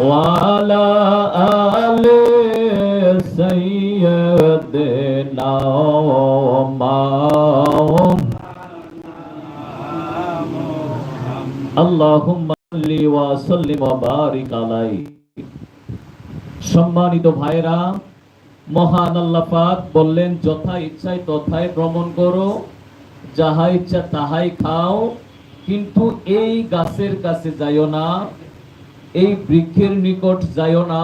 وعلى آل سيدنا ومولانا اللهم صل وسلم وبارك عليه সম্মানিত ভাইরা মহান আল্লাহ পাক বললেন, যথা ইচ্ছায় তথায় ভ্রমণ করো, যাহা ইচ্ছা তাহাই খাও, কিন্তু এই গাছের কাছে যাইও না, এই বৃক্ষের নিকট যাইও না,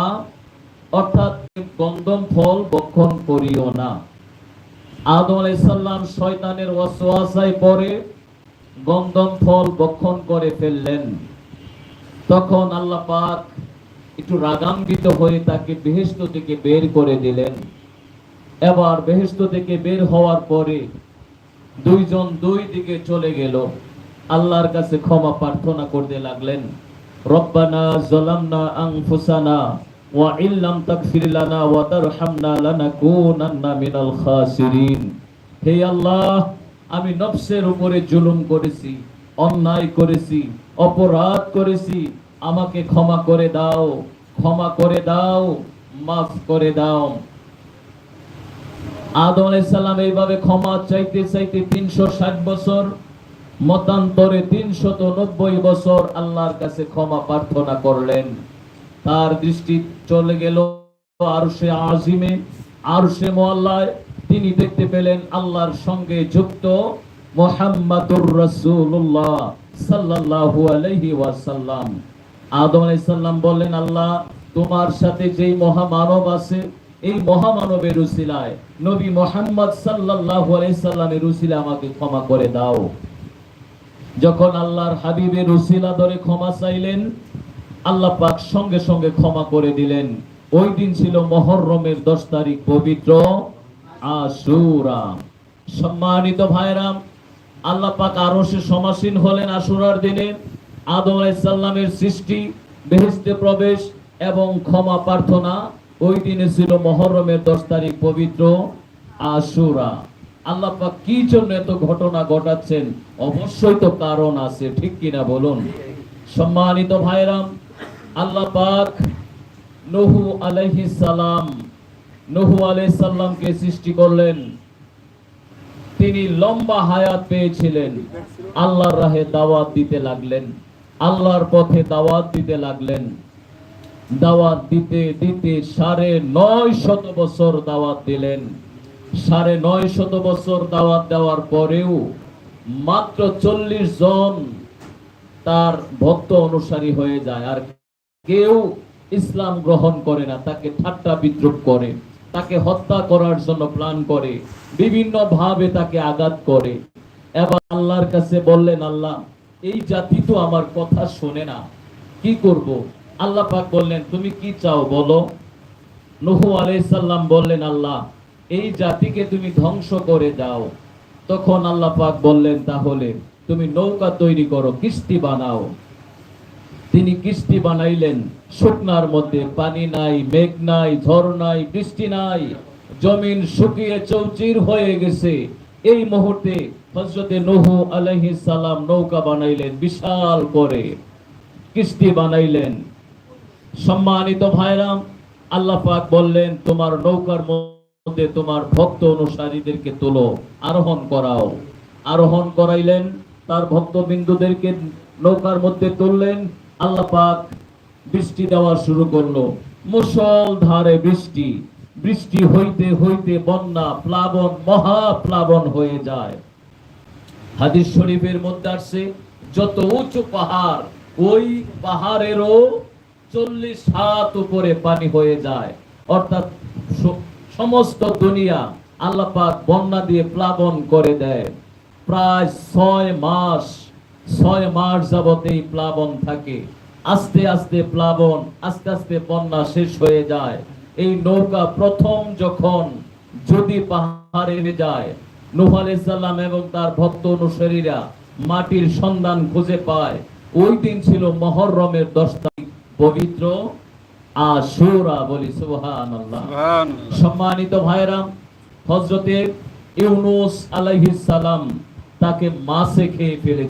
অর্থাৎ গন্ধম ফল বক্ষণ করিও না। আদম আলাইসাল্লাম শয়তানের ওয়াসওয়াসায় পরে গন্ধম ফল বক্ষণ করে ফেললেন। তখন আল্লাহ পাক একটু রাগান্বিত হয়ে তাকে বেহেস্ত থেকে বের করে দিলেন। এবার বেহেস্ত থেকে বের হওয়ার পরে দুইজন দুই দিকে চলে গেল। আল্লাহর কাছে ক্ষমা প্রার্থনা করতে লাগলেন। রব্বানা জালামনা আনফুসানা ওয়া ইল্লাম ওয়া তারহামনা লানাকুনান্না মিনাল খাসিরিন। হে আল্লাহ, আমি নফসের উপরে জুলুম করেছি, অন্যায় করেছি, অপরাধ করেছি আমাকে ক্ষমা করে দাও, ক্ষমা করে দাও, মাফ করে দাও। আদম আলাইসাল্লাম এইভাবে ক্ষমা চাইতে চাইতে তিনশো ষাট বছর, মতান্তরে তিনশত নব্বই বছর আল্লাহর কাছে ক্ষমা প্রার্থনা করলেন। তার দৃষ্টি চলে গেল আর সে আজিমে আর সে মোয়াল্লায়। তিনি দেখতে পেলেন আল্লাহর সঙ্গে যুক্ত মোহাম্মদুর রসুল্লাহ সাল্লাল্লাহু আলাইহি ওয়াসাল্লাম। আদম আলাইহিস সালাম বললেন, আল্লাহ, তোমার সাথে যেই মহামানব আছে, এই মহামানবের উসিলায় নবী মোহাম্মদ সাল্লাল্লাহু আলাইহি সাল্লামের উসিলা আমাকে ক্ষমা করে দাও। যখন আল্লাহর হাবিবের উসিলা ধরে ক্ষমা চাইলেন, আল্লাহ পাক সঙ্গে সঙ্গে ক্ষমা করে দিলেন। ওই দিন ছিল মহররমের দশ তারিখ পবিত্র আশুরা। সম্মানিত ভাইরাম আল্লাহ পাক আরও সমাসীন হলেন আশুরার দিনে। আদম আলাইসাল্লামের সৃষ্টি বেহেস্তে প্রবেশ এবং ক্ষমা প্রার্থনা। ওই দিনে ছিল মহরমের দশ তারিখ পবিত্র আশুরা। আল্লাহ পাক কি জন্য এত ঘটনা ঘটাচ্ছেন? অবশ্যই তো কারণ আছে, ঠিক কিনা বলুন? সম্মানিত ভাইরাম আল্লাহ পাক নহু আলাইহিস সালাম, নহু আলাইহিস সালামকে সৃষ্টি করলেন। তিনি লম্বা হায়াত পেয়েছিলেন। আল্লাহর রাহে দাওয়াত দিতে লাগলেন। আল্লাহর পথে দাওয়াত দিতে লাগলেন। দাওয়াত দিতে দিতে সাড়ে নয় শত বছর দাওয়াত দিলেন। সাড়ে নয় শত বছর দাওয়াত দেওয়ার পরেও মাত্র চল্লিশ জন তার ভক্ত অনুসারী হয়ে যায়। আর কেউ ইসলাম গ্রহণ করে না, তাকে ঠাট্টা বিদ্রুপ করে, তাকে হত্যা করার জন্য প্ল্যান করে, বিভিন্ন ভাবে তাকে আঘাত করে। এবার আল্লাহর কাছে বললেন, আল্লাহ এই জাতি তো আমার কথা শোনে না। কি করব? আল্লাহ পাক বললেন, তুমি কি চাও বলো? নহু আলাইসাল্লাম বললেন, আল্লাহ, এই জাতিকে তুমি ধ্বংস করে দাও। তখন আল্লাহ পাক বললেন, তাহলে তুমি নৌকা তৈরি করো, কিস্তি বানাও। তিনি কিস্তি বানাইলেন, শুকনার মধ্যে পানি নাই, মেঘ নাই, ঝড় নাই, বৃষ্টি নাই, জমিন শুকিয়ে চৌচির হয়ে গেছে। এই মুহূর্তে হজরতে নহু আলাইহিস সালাম নৌকা বানাইলেন, বিশাল করে। কিস্তি বানাইলেন। সম্মানিত ভাইরাম, আল্লাহ পাক বললেন, তোমার নৌকার মধ্যে তোমার ভক্ত অনুসারীদেরকে তোলো, আরোহণ করাও। আরোহণ করাইলেন, তার ভক্ত বিন্দুদেরকে নৌকার মধ্যে তুললেন। আল্লাহ পাক বৃষ্টি দেওয়া শুরু করল। মুসল ধারে বৃষ্টি। বৃষ্টি হইতে হইতে বন্যা, প্লাবন মহা প্লাবন হয়ে যায়। হাদিস শরীফের মধ্যে আসছে, যত উঁচু পাহাড়, ওই পাহাড়েরও চল্লিশ হাত উপরে পানি হয়ে যায়। অর্থাৎ সমস্ত দুনিয়া আল্লাহ পাক বন্যা দিয়ে প্লাবন করে দেয়। প্রায় ছয় মাস ছয় মাস যাবত এই প্লাবন থাকে। আস্তে আস্তে প্লাবন, আস্তে আস্তে বন্যা শেষ হয়ে যায়। এই নৌকা প্রথম যখন যদি পাহাড়ে যায় নূহ আলাইহিস এবং তার ভক্ত অনুসারীরা মাটির সন্ধান খুঁজে পায়। ওই দিন ছিল মহরমের দশ তারিখ পবিত্র আশুরা বলি সুবহানাল্লাহ। সম্মানিত ভাইরা হজরতে ইউনুস আলাইহিস সালাম তাকে মাছে খেয়ে ফেলে